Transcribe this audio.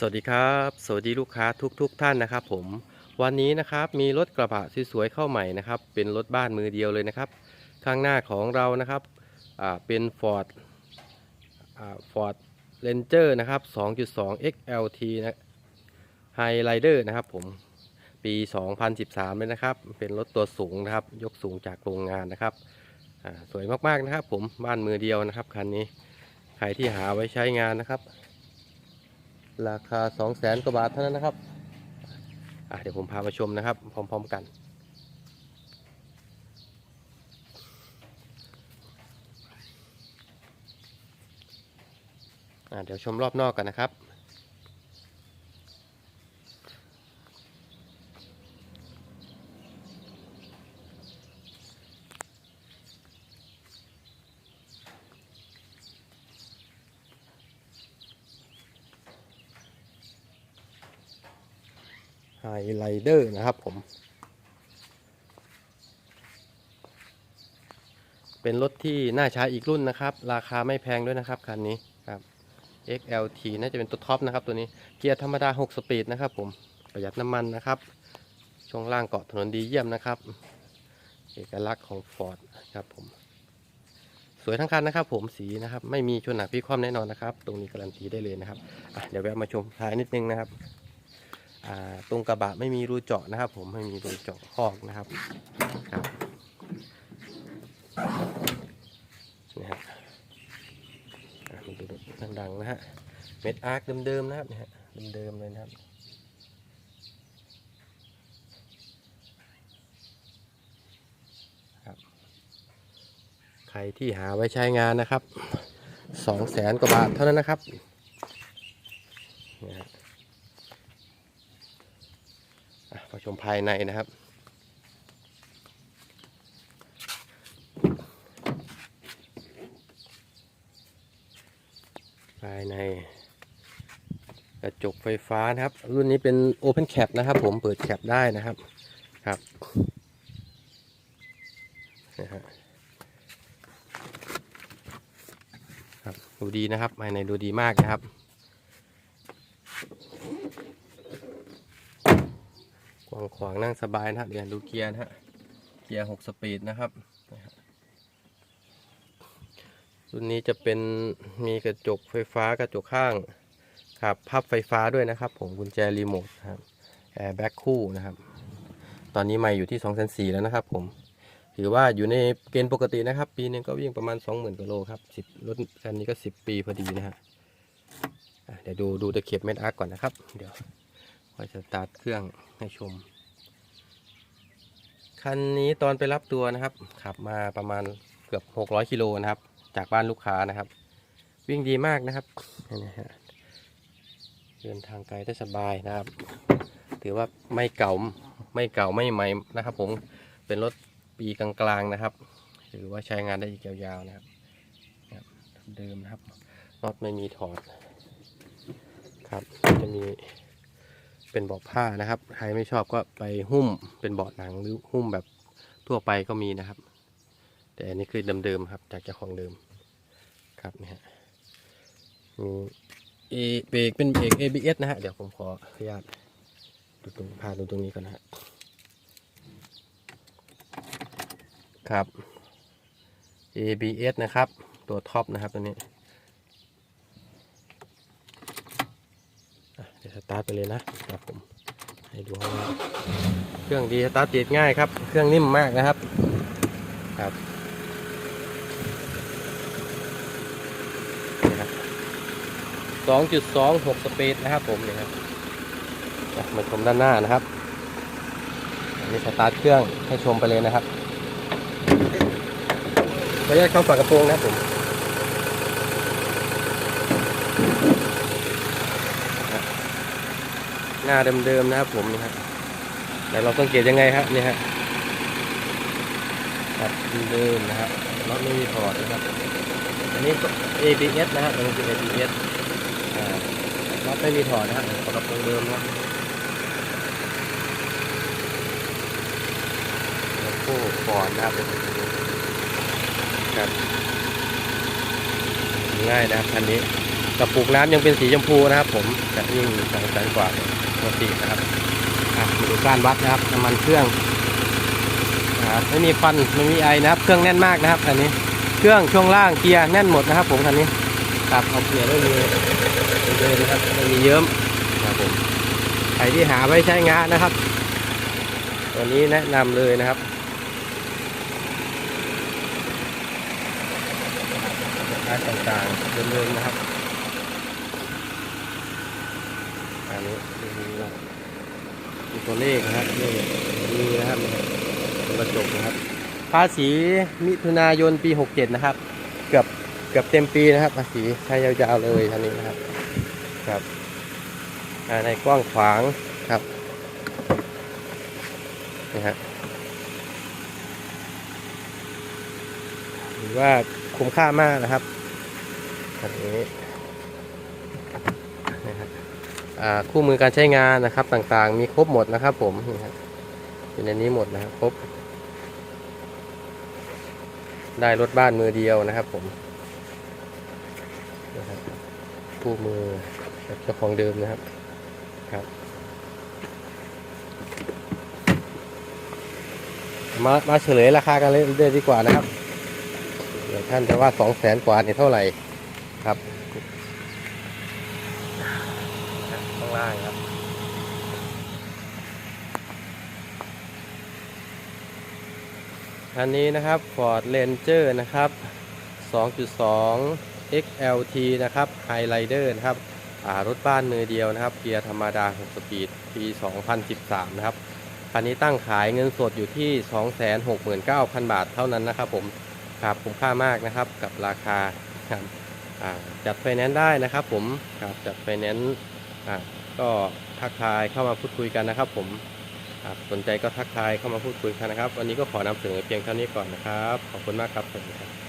สวัสดีครับ สวัสดีลูกค้าทุกๆทท่านนะครับ ผมวันนี้นะครับมีรถกระบะสวยๆเข้าใหม่นะครับ เป็นรถบ้านมือเดียวเลยนะครับ ข้างหน้าของเรานะครับเป็น Ford อ่า Ford Ranger นะครับ 2.2 XLT นะ Highlander นะครับผมปี 2013เลยนะครับ เป็นรถตัวสูงนะครับ ยกสูงจากโรงงานนะครับสวยมากๆนะครับ ผมบ้านมือเดียวนะครับคันนี้ใครที่หาไว้ใช้งานนะครับ ราคา2 0 0แสนกว่าบาทเท่านั้นนะครับเดี๋ยวผมพามาชมนะครับ พร้อม ๆ กัน เดี๋ยวชมรอบนอกกันนะครับ ไฮไลเดอร์นะครับผม เป็นรถที่น่าใช้อีกรุ่นนะครับ ราคาไม่แพงด้วยนะครับคันนี้ครับ XLT น่าจะเป็นตัวท็อปนะครับ ตัวนี้เกียร์ธรรมดา 6 สปีดนะครับผมประหยัดน้ำมันนะครับช่วงล่างเกาะถนนดีเยี่ยมนะครับ เอกลักษณ์ของ Ford ครับผม สวยทั้งคันนะครับผมสีนะครับ ไม่มีชนหนักพี่คว่ำแน่นอนนะครับ ตรงนี้การันตีได้เลยนะครับเดี๋ยวแวะมาชมท้ายนิดนึงนะครับ ตรงกระบะไม่มีรูเจาะนะครับ ผมไม่มีรูเจาะคอกนะครับครับนะฮะมาดูดังๆนะฮะเม็ดอาร์คเดิมๆนะครับนะฮะเดิมๆเลยนะครับครับ ใครที่หาไว้ใช้งานนะครับสองแสนกว่าบาทเท่านั้นนะครับนะฮะ อะมา ชมภายในนะครับ ภายใน กระจกไฟฟ้านะครับ รุ่นนี้เป็น Open Cap นะครับผมเปิดแคปได้นะครับครับนะฮะครับดูดีนะครับภายในดูดีมากนะครับ วางขวางนั่งสบายนะครับเดี๋ยวดูเกียร์นะฮะ เกียร์หกสปีดนะครับ รุ่นนี้จะเป็นมีกระจกไฟฟ้ากระจกข้างครับพับไฟฟ้าด้วยนะครับ ผมกุญแจรีโมทครับแอร์แบ็คคู่นะครับ ตอนนี้ไม่อยู่ที่2 4 0 0แล้วนะครับ ผม ถือว่าอยู่ในเกณฑ์ปกตินะครับ ปีนึงก็วิ่งประมาณ 20,000กิโลครับ10รถคันนี้ก็ 10 ปีพอดีนะฮะอะเดี๋ยวดูดูตะเข็บเม็ดอาร์กก่อนนะครับ เดี๋ยว ค่อยสตาร์ทเครื่องให้ชม คันนี้ตอนไปรับตัวนะครับ ขับมาประมาณเกือบ 600กิโลนะครับ จากบ้านลูกค้านะครับ วิ่งดีมากนะครับนี่ฮะเดินทางไกลได้สบายนะครับ ถือว่าไม่เก่าไม่เก่าไม่ใหม่นะครับ ผมเป็นรถปีกลางๆนะครับ ถือว่าใช้งานได้อีกยาวๆนะครับครับเดิมนะครับน็อตไม่มีถอดครับจะมี เป็นเบาะผ้านะครับ ใครไม่ชอบก็ไปหุ้มเป็นเบาะหนังหรือหุ้มแบบทั่วไปก็มีนะครับ แต่อันนี้คือเดิมๆครับ จากเจ้าของเดิมครับนี่ฮะมีเอเบรกเป็นเบรก ABS นะฮะ เดี๋ยวผมขออนุญาตดูตรงพาดูตรงนี้ก่อนนะฮะครับ ABS นะครับ ตัวท็อปนะครับตัวนี้อะเดี๋ยว สตาร์ทไปเลยนะครับผมให้ดูข้าเครื่องดีสตาร์ทติดง่ายครับ เครื่องนิ่มมากนะครับครับสองจุดสองหกสปีดนะครับผมนี่ครับมาชมด้านหน้านะครับนนี้สตาร์ทเครื่องให้ชมไปเลยนะครับขออนุญาตเข้าฝากระโปรงนะครับผม หน้าเดิมๆนะครับผมนี่ครับแต่เราสังเกตยังไงครับนี่ฮะครับเดิมๆนะครับรถไม่มีถอดนะครับอันนี้ ABS นะครับอันนี้คือ ABS รถไม่มีถอดนะครับกระโปรงเดิมนะครับโลโก้ฟอร์นะครับครับง่ายนะครับคันนี้กระปุกน้ำยังเป็นสีชมพูนะครับผมจะยิ่งสองแสนกว่า กตินะครับอะมาดูการวัดนะครับน้ำมันเครื่องไม่มีควันไม่มีไอนะครับ เครื่องแน่นมากนะครับคันนี้ เครื่องช่วงล่างเกียร์แน่นหมดนะครับผมคันนี้ครับเอาเกียร์ไม่มีเดินะครับไม่มีเยิ้มครับผมใครที่หาไว้ใช้งานนะครับ ตัวนี้แนะนำเลยนะครับร้านต่างๆเดิมๆนะครับ อันนี้มีตัวเลขนะครับนี่มีนะครับกระจกนะครับ ภาษีมิถุนายนปี 67 นะครับ เกือบเกือบเต็มปีนะครับ ภาษีใช้ยาวๆเลยทันนี้นะครับครับในกว้างขวางครับนี่ฮะถือว่าคุ้มค่ามากนะครับอันนี้ คู่มือการใช้งานนะครับต่างๆ มีครบหมดนะครับ ผมนี่ครับอยู่ในนี้หมดนะครับครบ ได้รถบ้านมือเดียวนะครับ ผมนะครับคู่มือแบบเจ้าของเดิมนะครับครับ มามาเฉลยราคากันเลยเรื่อยดีกว่านะครับเดี๋ยวท่านจะว่าสองแสนกว่านี่เท่าไหร่ครับข้าง ล่างครับคันนี้นะครับ Ford Ranger นะครับ 2.2 XLT นะครับ Highlighter นะครับรถบ้านมือเดียวนะครับ เกียร์ธรรมดา 6 สปีด ปี 2013 นะครับ คันนี้ตั้งขายเงินสดอยู่ที่ 269,000 บาทเท่านั้นนะครับผมครับคุ้มค่ามากนะครับกับราคาครับจัดไฟแนนซ์ได้นะครับผมครับจัดไฟแนนซ์ ก็ทักทายเข้ามาพูดคุยกันนะครับ ผมสนใจก็ทักทายเข้ามาพูดคุยกันนะครับ วันนี้ก็ขอนำเสนอเพียงเท่านี้ก่อนนะครับ ขอบคุณมากครับสวัสดีครับ